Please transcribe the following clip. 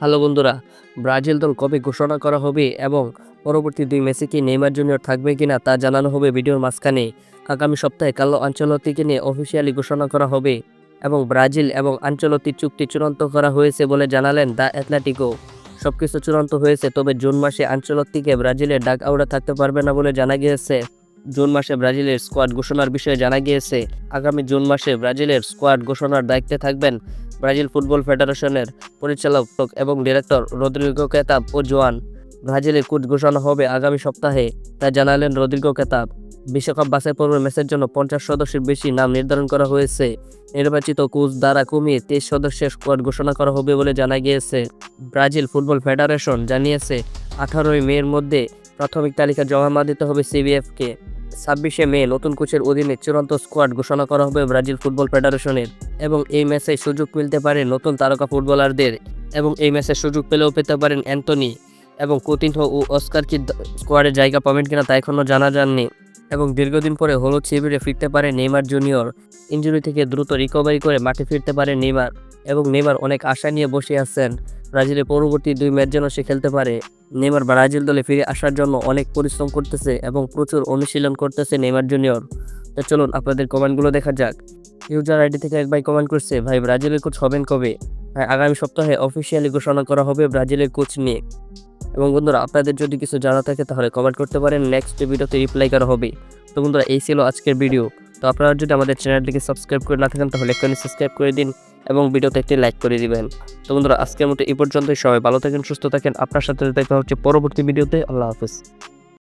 Hello বন্ধুরা, Brazil দল কবে ঘোষণা করা হবে এবং পরবর্তী দুই ম্যাচে কি নেইমার জুনিয়র থাকবে কিনা তা জানানো হবে ভিডিওর মাঝখানে। আগামী সপ্তাহে কালো আঞ্চলতিকে নিয়ে অফিসিয়ালি ঘোষণা করা হবে এবং ব্রাজিল এবং আঞ্চলতির চুক্তি চূড়ান্ত করা হয়েছে বলে জানালেন দ্য অ্যাথলেটিকো সবকিছু চূড়ান্ত হয়েছে, তবে জুন মাসে আঞ্চলতিকে ব্রাজিলের ডাক আউড়া থাকতে পারবে না বলে জানা গিয়েছে। জুন মাসে ব্রাজিলের স্কোয়াড ঘোষণার বিষয়ে জানা গিয়েছে, আগামী জুন মাসে ব্রাজিলের স্কোয়াড ঘোষণার দায়িত্বে থাকবেন ব্রাজিল ফুটবল ফেডারেশনের পরিচালক এবং ডিরেক্টর রদ্রিগো কেতাব ও জোয়ান। ব্রাজিলের কোচ ঘোষণা হবে আগামী সপ্তাহে তা জানালেন রদ্রিগো কেতাব। বিশ্বকাপ বাছাই পর্বের ম্যাচের জন্য পঞ্চাশ সদস্যের বেশি নাম নির্ধারণ করা হয়েছে। নির্বাচিত কোচ দ্বারা কমিয়ে তেইশ সদস্যের স্কোয়াড ঘোষণা করা হবে বলে জানা গিয়েছে। ব্রাজিল ফুটবল ফেডারেশন জানিয়েছে, আঠারোই মের মধ্যে প্রাথমিক তালিকা জমা দিতে হবে সিবিএফকে। ছাব্বিশে মে নতুন কোচের অধীনে চূড়ান্ত স্কোয়াড ঘোষণা করা হবে ব্রাজিল ফুটবল ফেডারেশনের এবং এই ম্যাচে সুযোগ মিলতে পারে নতুন তারকা ফুটবলারদের এবং এই ম্যাচে সুযোগ পেলেও পেতে পারেন অ্যান্টনি এবং কোতিনহো ও অস্কার কি স্কোয়াডে জায়গা পাবেন কিনা তা এখনও জানা যাননি এবং দীর্ঘদিন পরে হলুদ শিবিরে ফিরতে পারে নেইমার জুনিয়র। ইঞ্জুরি থেকে দ্রুত রিকভারি করে মাঠে ফিরতে পারে নেইমার এবং নেইমার অনেক আশা নিয়ে বসে আছেন। ব্রাজিলের পরবর্তী দুই ম্যাচ যেন সে খেলতে পারে। নেইমার ব্রাজিল দলে ফিরে আসার জন্য অনেক পরিশ্রম করতেছে এবং প্রচুর অনুশীলন করতেছে নেইমার জুনিয়র। তো চলুন আপনাদের কমেন্টগুলো দেখা যাক। ইউজার আইডি থেকে এক ভাই কমেন্ট করছে, ভাই, ব্রাজিলের কোচ হবেন কবে? ভাই আগামী সপ্তাহে অফিসিয়ালি ঘোষণা করা হবে ব্রাজিলের কোচ নিয়ে। এবং বন্ধুরা, আপনাদের যদি কিছু জানা থাকে তাহলে কমেন্ট করতে পারেন, নেক্সট ভিডিওতে রিপ্লাই করা হবে। তো বন্ধুরা, এই ছিল আজকের ভিডিও। তো আপনারা যদি আমাদের চ্যানেলটিকে সাবস্ক্রাইব করে না থাকেন, তাহলে এখানে সাবস্ক্রাইব করে দিন এবং ভিডিওতে একটি লাইক করে দিবেন। তো বন্ধুরা, আজকের মতো এই পর্যন্তই। সবাই ভালো থাকেন, সুস্থ থাকেন। আপনার সাথে দেখা হচ্ছে পরবর্তী ভিডিওতে। আল্লাহ হাফেজ।